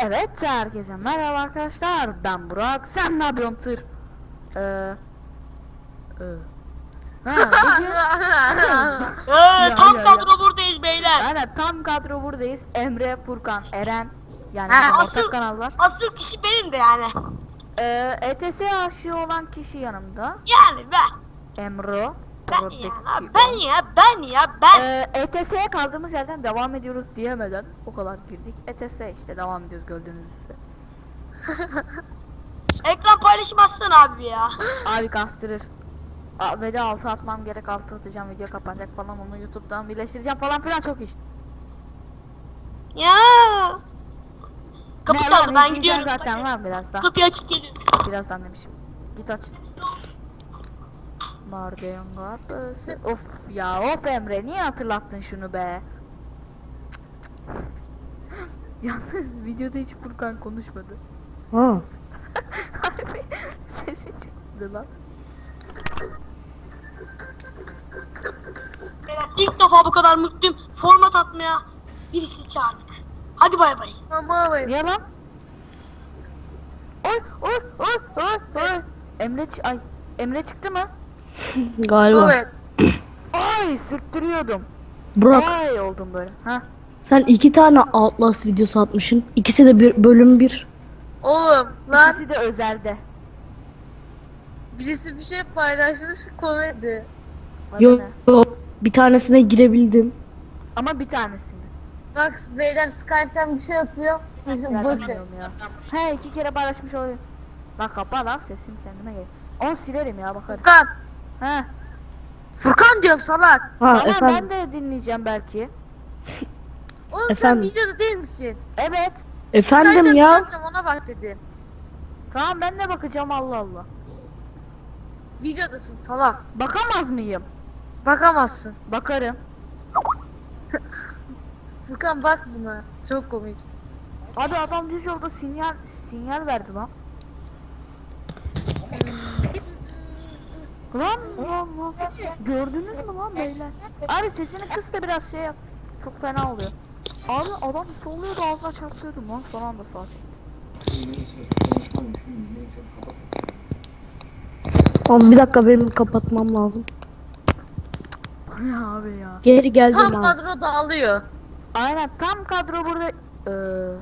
Evet herkese merhaba arkadaşlar ben Burak sen ne yapıyorsun tır? Ee, e, ha bugün Ee, tam ya, kadro buradayız beyler. Aynen tam kadro buradayız Emre, Furkan, Eren yani Ha, asıl- kanallar. Asıl kişi benim de yani. Ee, ETS aşığı olan kişi yanımda Yani ben. Emro. Ben ya, ben ya, ben ya, ben. Ee, ETS'ye kaldığımız yerden devam ediyoruz diyemeden o kadar girdik. ETS işte devam ediyoruz gördüğünüz üzere. Ekran paylaşmazsın abi ya. Abi kastırır. Aa, ve de altı atmam gerek altı atacağım video kapanacak falan onu YouTube'dan birleştireceğim falan filan çok iş. Ya. Kapı Ne çaldı lan, ben gidiyorum. zaten var biraz daha. Kapıyı açık geliyor. Birazdan demişim. Git aç. Marden kapısı. Of ya of Emre niye hatırlattın şunu be? Yalnız videoda hiç Furkan konuşmadı. Ha. Harbi sesi çıktı lan. Beyler ilk defa bu kadar mutluyum. Format atmaya birisi çağırdık. Hadi bay bay. Niye lan? Oy oy oy oy oy. Emre ç- ay Emre çıktı mı? Galiba. Ay sürttürüyordum. Burak Ay oldum böyle. Ha. sen iki tane Outlast videosu atmışsın. İkisi de bir bölüm bir. Oğlum lan İkisi de özelde. birisi bir şey paylaşmış komedi. Adı Yok ne? yok. Bir tanesine girebildin. Ama bir tanesini. Bak beyler Skype'ten bir şey yapıyor. Ya Boş ver. He iki kere paylaşmış oluyor. Bak kapa lan sesim kendime gelir. Onu silerim ya bakarız. Furkan. He. Furkan diyorum salak. Ha Tamam efendim. ben de dinleyeceğim belki. Oğlum Efendim? sen videoda değil misin? Evet. Efendim ya. ona bak dedim. Tamam ben de bakacağım Allah Allah. Videodasın salak. Bakamaz mıyım? Bakamazsın. Bakarım. Furkan bak buna. Çok komik. Abi adam düz yolda sinyal sinyal verdi lan. Lan lan lan. Gördünüz mü lan beyler? Abi sesini kıs da biraz şey yap. Çok fena oluyor. Abi adam soluyordu ağzına çarpıyordum lan son anda sağa çekti. Oğlum bir dakika benim kapatmam lazım. Bu ne abi ya? Geri geleceğim Tam abi. kadro dağılıyor. Aynen tam kadro burada. Ee,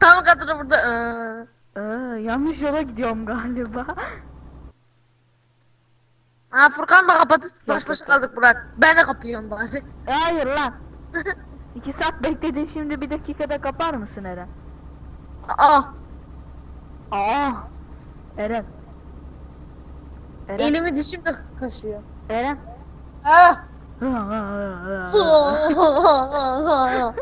Tam kadro burada. Ee. ee, yanlış yola gidiyorum galiba. Ha Furkan da kapadı. Baş başa kaldık Burak. Ben de kapıyorum bari. Hayır lan. İki saat bekledin şimdi bir dakikada kapar mısın Eren? Aa. Aa. Eren. Eren. Elimi dişimle kaşıyor. Eren. Ah.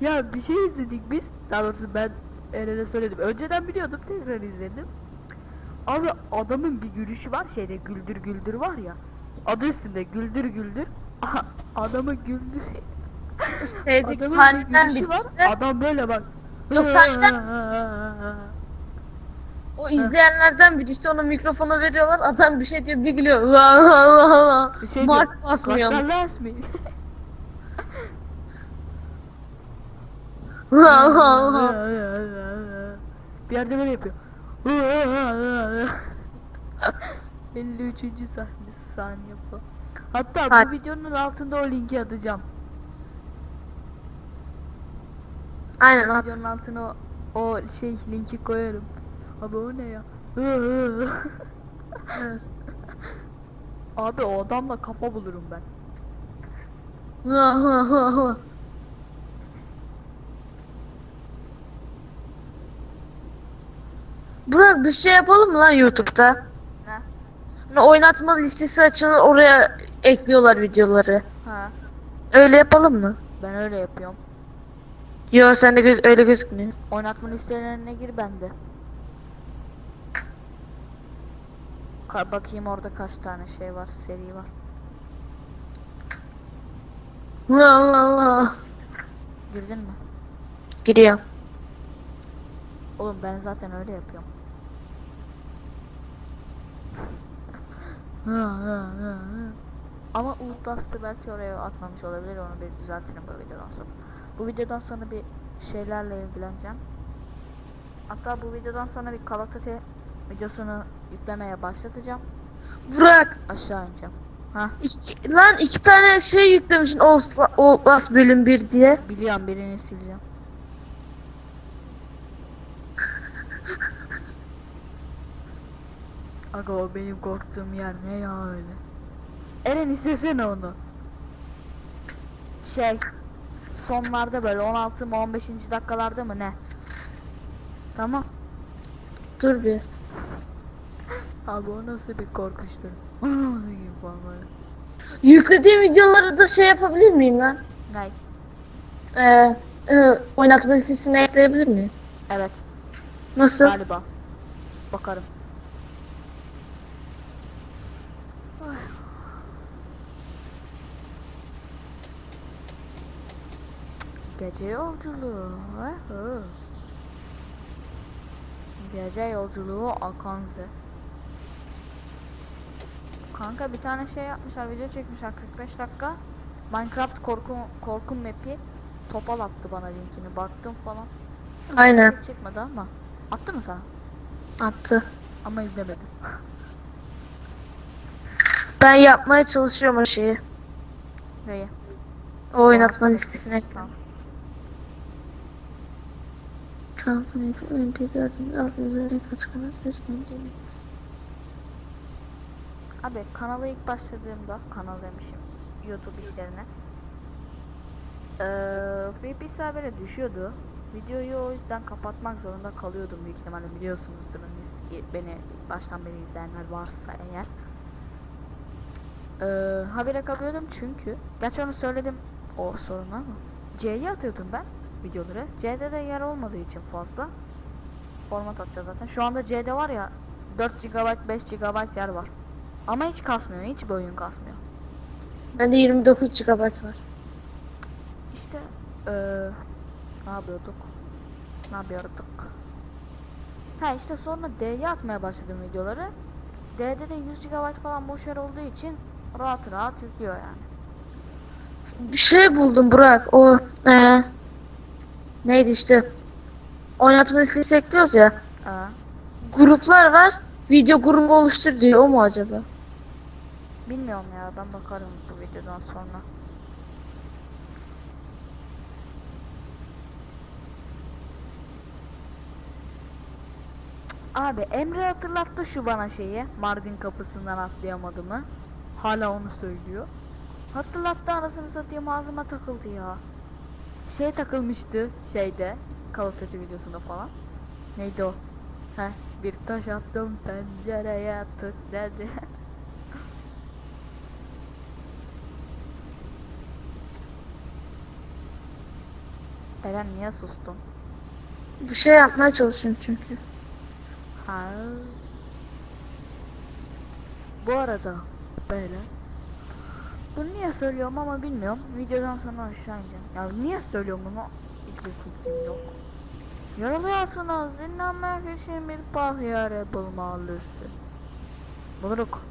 ya bir şey izledik biz. Daha doğrusu ben Eren'e söyledim. Önceden biliyordum tekrar izledim. Abi adamın bir gülüşü var şeyde güldür güldür var ya. Adı üstünde güldür güldür. Aha, Adamı güldür. Adamın bir gülüşü var. Adam böyle bak. Yok, O izleyenlerden birisi ona mikrofonu veriyorlar. Adam bir şey diyor bir gülüyor. Bir şey Marş diyor. basmıyor. Kaşlarla asmayın. bir yerde böyle yapıyor. 53. sahne saniye falan. Hatta bu Hadi. videonun altında o linki atacağım. Aynen at. Videonun altına o, o şey linki koyarım. Abi o ne ya? Abi o adamla kafa bulurum ben. Burak bir şey yapalım mı lan YouTube'da? Ne? Hani oynatma listesi açılır oraya ekliyorlar videoları. Ha, Öyle yapalım mı? ben öyle yapıyorum. Yo sende göz öyle gözükmüyor. Oynatma listelerine gir bende. Ka- bakayım orada kaç tane şey var, seri var. Allah Allah. Girdin mi? Giriyor. Oğlum ben zaten öyle yapıyorum. Ama Outlast'ı belki oraya atmamış olabilir onu bir düzeltirim bu videodan sonra. Bu videodan sonra bir şeylerle ilgileneceğim. Hatta bu videodan sonra bir Duty videosunu yüklemeye başlatacağım. Burak. Aşağı ineceğim. Ha iki- lan iki tane şey yüklemişsin Outlast bölüm 1 diye. biliyorum birini sileceğim. Aga o benim korktuğum yer ne ya öyle. Eren istesene onu. Şey sonlarda böyle 16 mı 15. dakikalarda mı ne? Tamam. Dur bir. Abi o nasıl bir korkuştur. O nasıl gibi falan böyle. Yüklediğim videoları da şey yapabilir miyim lan? Ney? Ee, e, oynatma listesine ekleyebilir miyim? Evet Nasıl? galiba. Bakarım. Ay. Gece yolculuğu. Hı. Gece yolculuğu Akanze. Kanka bir tane şey yapmışlar, video çekmişler 45 dakika. Minecraft korku korku map'i topal attı bana linkini. Baktım falan. Hiç Aynen. Şey çıkmadı ama. Attı mı sana? Attı. Ama izlemedim. Ben yapmaya çalışıyorum o şeyi. Neyi? O oynatma listesine Tamam. Kalsın MP4'ün alt üzerine kaç kanal seçmem Abi kanala ilk başladığımda kanal demişim YouTube işlerine eee VPS böyle düşüyordu. Videoyu o yüzden kapatmak zorunda kalıyordum büyük ihtimalle biliyorsunuzdur. Hani beni baştan beri izleyenler varsa eğer. Eee habire kalıyordum çünkü gerçi onu söyledim o sorunu ama C'ye atıyordum ben videoları. C'de de yer olmadığı için fazla format atacağız zaten. Şu anda C'de var ya 4 GB 5 GB yer var. Ama hiç kasmıyor. Hiç bir oyun kasmıyor. Bende 29 GB var. İşte eee ne yapıyorduk? Ne yapıyorduk? Ha işte sonra D'ye atmaya başladım videoları. D'de de 100 GB falan boş yer olduğu için rahat rahat yüklüyor yani. Bir şey buldum Burak. O ee, neydi işte oynatma listesi ekliyoruz ya. Aa, Gruplar var. Video grubu oluştur diyor. O mu acaba? bilmiyorum ya ben bakarım bu videodan sonra. Abi Emre hatırlattı şu bana şeyi. Mardin kapısından atlayamadığımı. Hala onu söylüyor. Hatırlattı anasını satayım ağzıma takıldı ya. Şey takılmıştı şeyde. Call of Duty videosunda falan. Neydi o? Heh, bir taş attım pencereye tık dedi. Eren niye sustun? Bir şey yapmaya çalışıyorum çünkü. Ha. Bu arada böyle. Bunu niye söylüyorum ama bilmiyorum. Videodan sonra aşağı ineceğim. Ya niye söylüyorum bunu? Hiçbir fikrim yok. Yoruluyorsunuz. Dinlenmek için bir pahyare bulmalısın. Buluruk.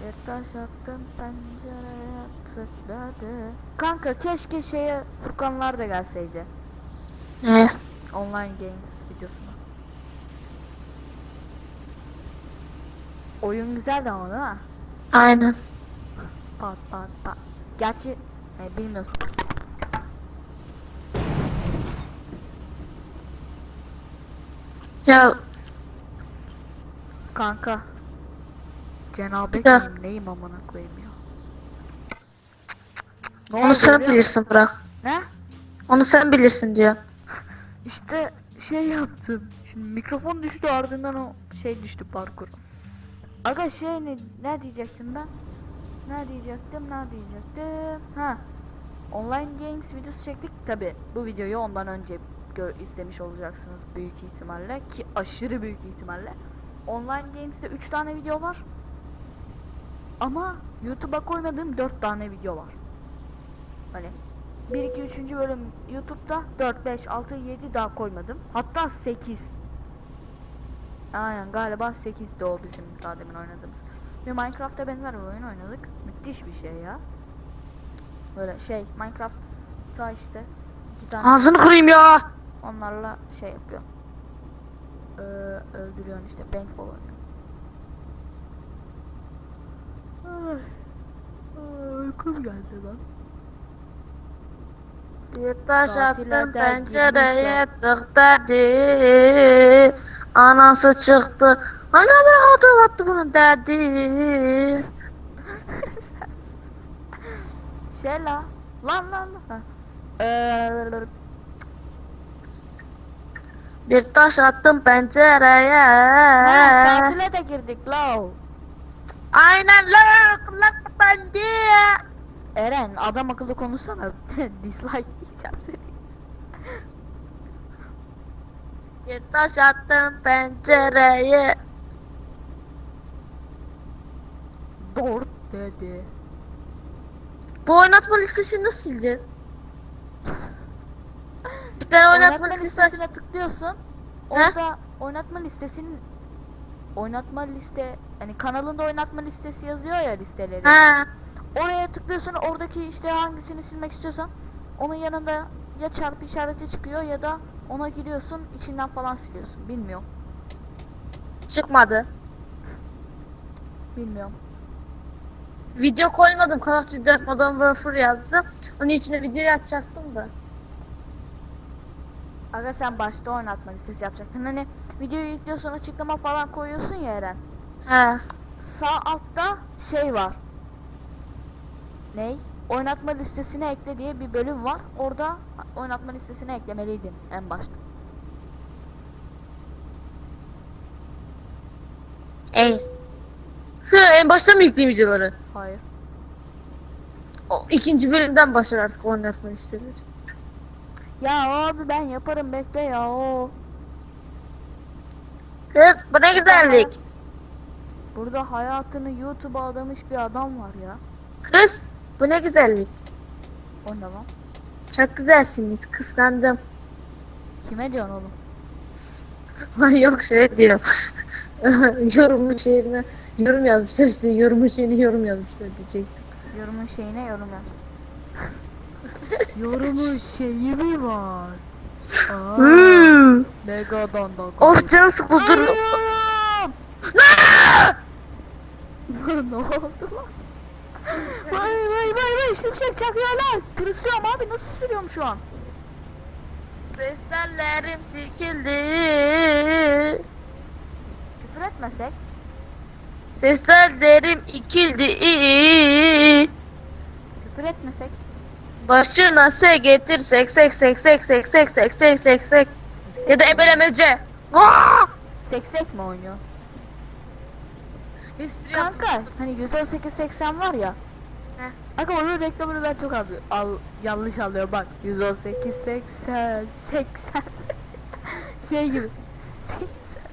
Bir taş attım pencereye tıkladı. Kanka keşke şeye Furkanlar da gelseydi. Ne? Online Games videosuna. Oyun güzeldi ama değil mi? Aynen. Pat pat pat. Gerçi e, bilmiyorsun. Ya Kanka. Cenabet Ya. miyim neyim amına koyayım ya. Ne onu sen biliyor bilirsin Burak. Ne? Onu sen bilirsin diyor. İşte şey yaptım. Şimdi mikrofon düştü ardından o şey düştü parkur. Aga şey ne, ne diyecektim ben? Ne diyecektim? Ne diyecektim? Ha. Online Games videosu çektik tabi. Bu videoyu ondan önce gör, izlemiş olacaksınız büyük ihtimalle ki aşırı büyük ihtimalle. Online Games'te 3 tane video var. Ama YouTube'a koymadığım 4 tane video var. Hani 1 2 3. bölüm YouTube'da 4 5 6 7 daha koymadım. Hatta 8. Aynen galiba 8 de o bizim daha demin oynadığımız. Ve Minecraft'a benzer bir oyun oynadık. Müthiş bir şey ya. Böyle şey Minecraft'ta işte iki tane Ağzını kırayım ya. onlarla şey yapıyor. Ee, öldürüyorsun işte paintball oynuyor. Ay, ay, uykum geldi lan. Bir taş Tatile attım der pencereye tık dedi. Anası çıktı. Ana bir adım attı bunun dedi. Şey la. Lan lan lan. Ee, Bir taş attım pencereye. ha, tatile de girdik la. Aynen lak lak bendi. Eren adam akıllı konuşsana. Dislike yiyeceğim seni. Bir taş attım pencereye. Doğru dedi. Bu oynatma listesini nasıl sileceğiz? Bir tane oynatma, Oynatma listesi. listesine tıklıyorsun. Orada oynatma listesinin oynatma liste hani kanalında oynatma listesi yazıyor ya listeleri. Ha. Oraya tıklıyorsun oradaki işte hangisini silmek istiyorsan onun yanında ya çarpı işareti çıkıyor ya da ona giriyorsun içinden falan siliyorsun. Bilmiyorum. Çıkmadı. Bilmiyorum. Video koymadım. Call of Duty 4 Modern Warfare yazdım. Onun içine video atacaktım da. Aga sen başta oynatma listesi yapacaktın. Hani videoyu yüklüyorsun açıklama falan koyuyorsun ya Eren. He. Sağ altta şey var. Ney? Oynatma listesine ekle diye bir bölüm var. Orada oynatma listesine eklemeliydin en başta. Ey. Hı, en başta mı yükleyeyim videoları? Hayır. O ikinci bölümden başlar artık oynatma listeleri. Ya abi ben yaparım bekle ya o. Kız bu ne güzellik. Burada hayatını YouTube'a adamış bir adam var ya. Kız bu ne güzellik. O ne lan? Çok güzelsiniz. Kıskandım. Kime diyorsun oğlum? Ay yok şey diyor. Yorumun şeyine yorum yazmışlar işte yorumun şeyine yorum yazmışlar diyecektim. Yorumun şeyine yorum yaz. Yorumun şeyi mi var? Aa, Hmm. Megadan da Of canım sıkıldı. Ne oldu lan? Vay vay vay vay şimşek çakıyorlar. Tırsıyorum abi nasıl sürüyorum şu an? Kristallerim silkildi. Küfür etmesek. Seslerim ikildi. Küfür etmesek. Başına se getir sek sek sek sek sek sek sek sek sek sek. Seksek, Ya da ebelemece. Vaa! seksek mi oynuyor? Espri Kanka hani 118.80 var ya. Aga onun reklamını ben çok al, al yanlış alıyorum bak. 118.80 80 şey gibi. 80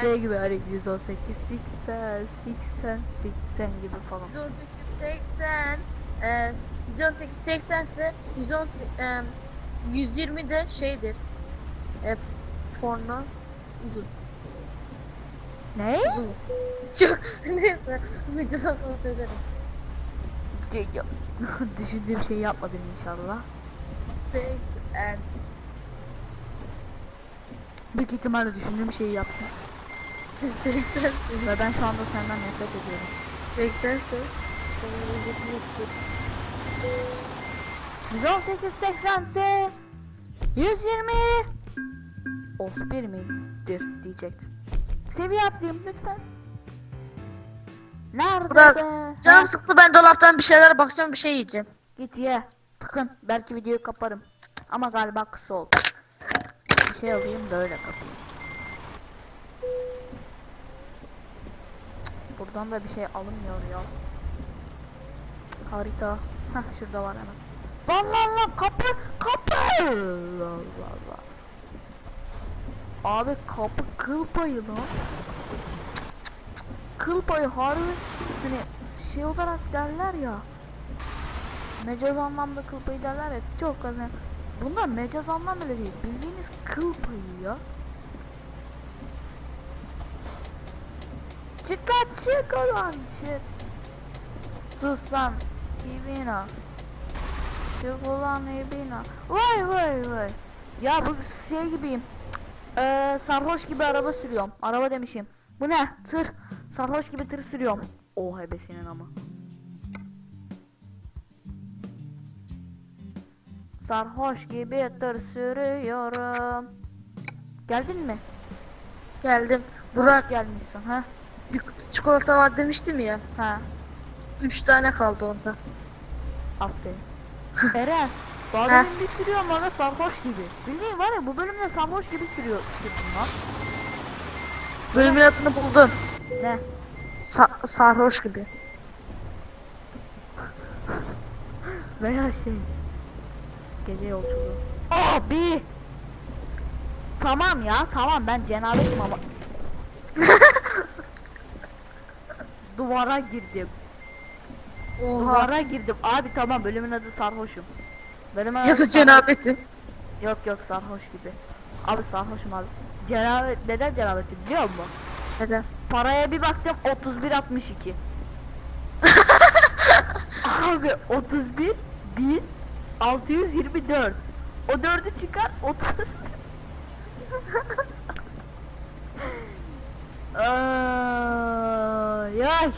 şey gibi hani 118 80 80 80 gibi falan. 180 e, 118 80 ise 118 e, 120 de şeydir. E, porno uzun. Ne? Çok neyse videodan sonra söylerim. Düşündüğüm şeyi yapmadın inşallah. Seksen. Büyük ihtimalle düşündüğüm şeyi yaptın. Ve ben şu anda senden nefret ediyorum. Seksen ise. 118 80 ise 120 Of bir midir diyecektin. Seviye atlayayım lütfen. Nerede Burak, be? Canım Ha, sıktı ben dolaptan bir şeyler bakacağım bir şey yiyeceğim. Git ye. Tıkın. Belki videoyu kaparım. Ama galiba kısa oldu. Bir şey alayım da öyle kapayım. Buradan da bir şey alınmıyor ya. Harita. Heh şurada var hemen. Lan lan lan kapı kapı. Allah Allah. Abi kapı kıl payı lan. Kıl payı harbi hani şey olarak derler ya. Mecaz anlamda kıl payı derler ya çok az yani. Bunlar mecaz anlam bile değil. Bildiğiniz kıl payı ya. Çık çık ulan çık. Sus lan. İbina. Şu kulağını bina. Vay vay vay. Ya bu şey gibiyim. Eee sarhoş gibi araba sürüyorum. Araba demişim. Bu ne? Tır. Sarhoş gibi tır sürüyorum. Oha ebesinin ama. Sarhoş gibi tır sürüyorum. Geldin mi? Geldim. Hoş Burak gelmişsin ha? bir kutu çikolata var demiştim ya. Ha. Üç tane kaldı onda. Aferin. Eren, bu adamın bir sürüyor bana sarhoş gibi. Bildiğin var ya bu bölümde sarhoş gibi sürüyor sürdüm lan. Bölümün adını buldum. Ne? Sa- sarhoş gibi. Veya şey. Gece yolculuğu. Abi! Tamam ya tamam ben cenabetim ama. Duvara girdim. Oha. Duvara girdim. Abi tamam bölümün adı sarhoşum. Bölümün adı Ya da sarhoş. Yok yok sarhoş gibi. Abi sarhoşum abi. Cenabet neden cenabetim biliyor musun? Neden? Paraya bir baktım 31.62. Abi 31 bin 624. O dördü çıkar 30. Ay ay.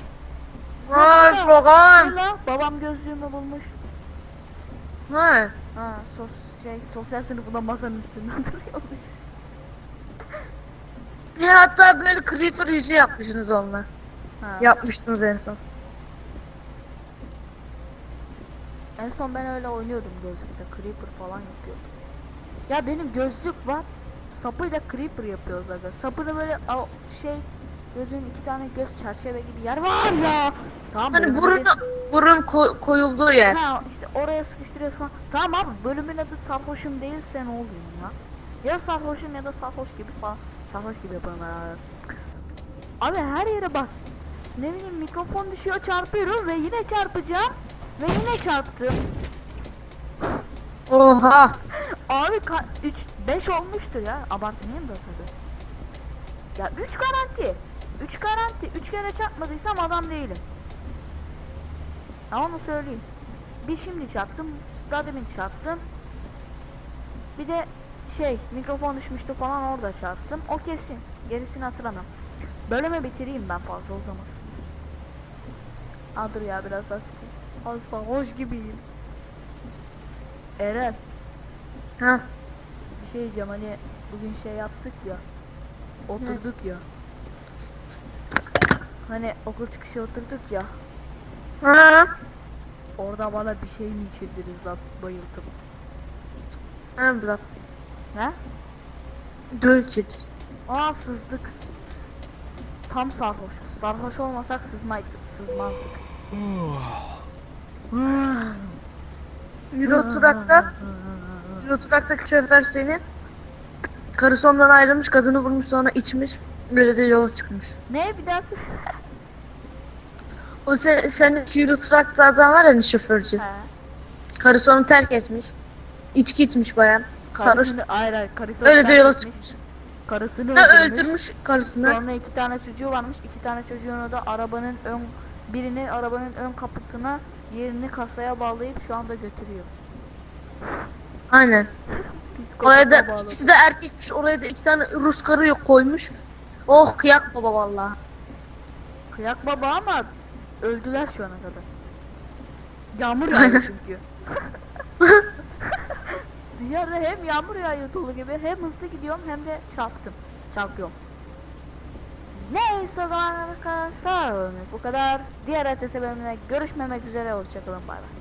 Vay babam. babam gözlüğümü bulmuş. Ha. Ha sos şey sosyal sınıfında masanın üstünde duruyormuş. Ya hatta böyle creeper yüzü yapmışsınız onunla. Ha. Yapmıştınız en son. En son ben öyle oynuyordum gözlükle. Creeper falan yapıyordum. Ya benim gözlük var. Sapıyla creeper yapıyoruz aga. Sapını böyle şey gözün iki tane göz çerçeve gibi yer var ya. Tamam Hani burun, adı- burun koy- koyulduğu yer. Ha işte oraya sıkıştırıyoruz falan. Tamam abi bölümün adı sarhoşum değilse ne oluyor ya? Ya sarhoşum ya da sarhoş gibi falan. Sarhoş gibi yapalım beraber. Abi her yere bak. Ne bileyim mikrofon düşüyor çarpıyorum ve yine çarpacağım. Ve yine çarptım. Oha. Abi 3 5 olmuştur ya. Abartmayayım da tabii. Ya 3 garanti. 3 garanti. 3 kere çarpmadıysam adam değilim. Ya onu söyleyeyim. Bir şimdi çarptım. Daha demin çarptım. Bir de şey mikrofon düşmüştü falan orada çarptım. O kesin. Gerisini hatırlamam. Bölümü bitireyim ben fazla uzamasın. Aa dur ya biraz daha sıkayım. Asla hoş gibiyim. Eren. Ha. Bir şey diyeceğim hani bugün şey yaptık ya. Oturduk ya. Hani okul çıkışı oturduk ya. Ha. Orada bana bir şey mi içirdiniz lan bayıldım. Ha bırak. He? Döl chips. Aa sızdık. Tam sarhoşuz. Sarhoş olmasak sızmaydı, sızmazdık. Euro Turak'ta Euro Turak'taki şoför senin karısı ondan ayrılmış kadını vurmuş sonra içmiş böyle de yola çıkmış. ne bir daha. O sen, senin Euro Turak'ta adam var ya hani şoförcü. He. Karısı onu terk etmiş. İçki içmiş bayan. Karısını hayır hayır karısı Öyle de terk yola etmiş. çıkmış. Karısını Ha, öldürmüş. öldürmüş karısını. Sonra iki tane çocuğu varmış. İki tane çocuğunu da arabanın ön birini arabanın ön kaputuna, diğerini kasaya bağlayıp şu anda götürüyor. Aynen. Oraya da bağladı. ikisi de erkekmiş. Oraya da iki tane Rus karı yok koymuş. Oh kıyak baba vallahi. Kıyak baba ama öldüler şu ana kadar. Yağmur yağıyor çünkü. Dışarıda hem yağmur yağıyor dolu gibi hem hızlı gidiyorum hem de çarptım. Çarpıyorum. Neyse o zaman arkadaşlar bu kadar. Diğer ertesi bölümüne görüşmemek üzere. Hoşçakalın bay bay.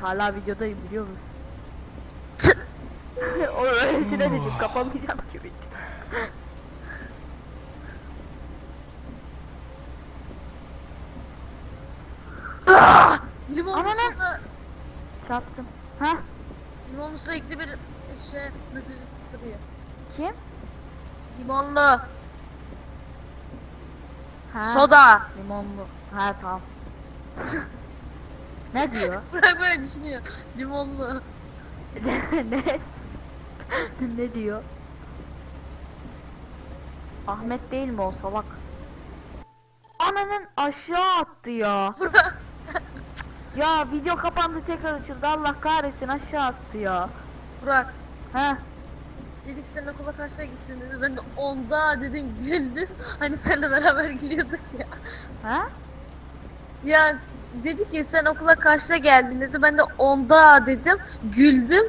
Hala videodayım biliyor musun? o öylesine dedim kapamayacağım ki video. Ah! Limonlu Ananın- suda, Çarptım. Ha? limonlu suda ekli bir şey mesaj duruyor. Kim? Limonlu, Ha. soda. Limonlu. Ha tamam. ne diyor? Bırak böyle düşünüyor. Limonlu. ne? ne diyor? Ahmet değil mi o salak? Ananın aşağı attı ya. Ya video kapandı tekrar açıldı. Allah kahretsin aşağı attı ya. Burak. He. Dedik sen okula kaçta gittin dedi. Ben de onda dedim güldüm. Hani seninle beraber gülüyorduk ya. Ha? Ya dedi ki sen okula kaçta geldin dedi. Ben de onda dedim. Güldüm.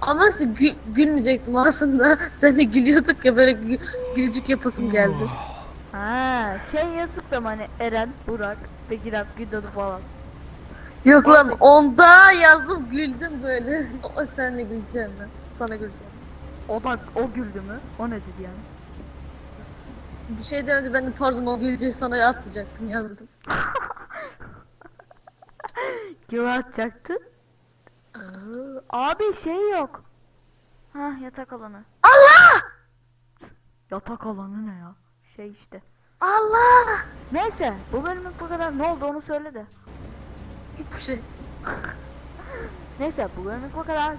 Ama gü- gülmeyecektim aslında. Sen de gülüyorduk ya böyle gü- gülücük yapasım geldi. Ha, şey yazıktım hani Eren, Burak, Bekir Alp, Gündoğdu falan. Yok lan onda yazdım güldüm böyle. O senle güleceğim ben. Sana güleceğim. O da o güldü mü? O ne dedi yani? Bir şey demedi ben de pardon o güleceği sana atmayacaktım yazdım. Kime atacaktın? Abi şey yok. Ha yatak alanı. Allah! Yatak alanı ne ya? Şey işte. Allah! Neyse bu bölümlük bu kadar. Ne oldu onu söyle de. Hiçbir şey. Neyse bu bölümlük bu kadar.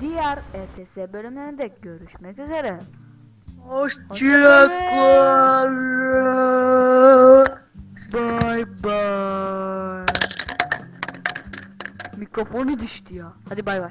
Diğer ETS bölümlerinde görüşmek üzere. Hoşçakalın. Bye bye. Mikrofonu düştü ya. Hadi bay bay.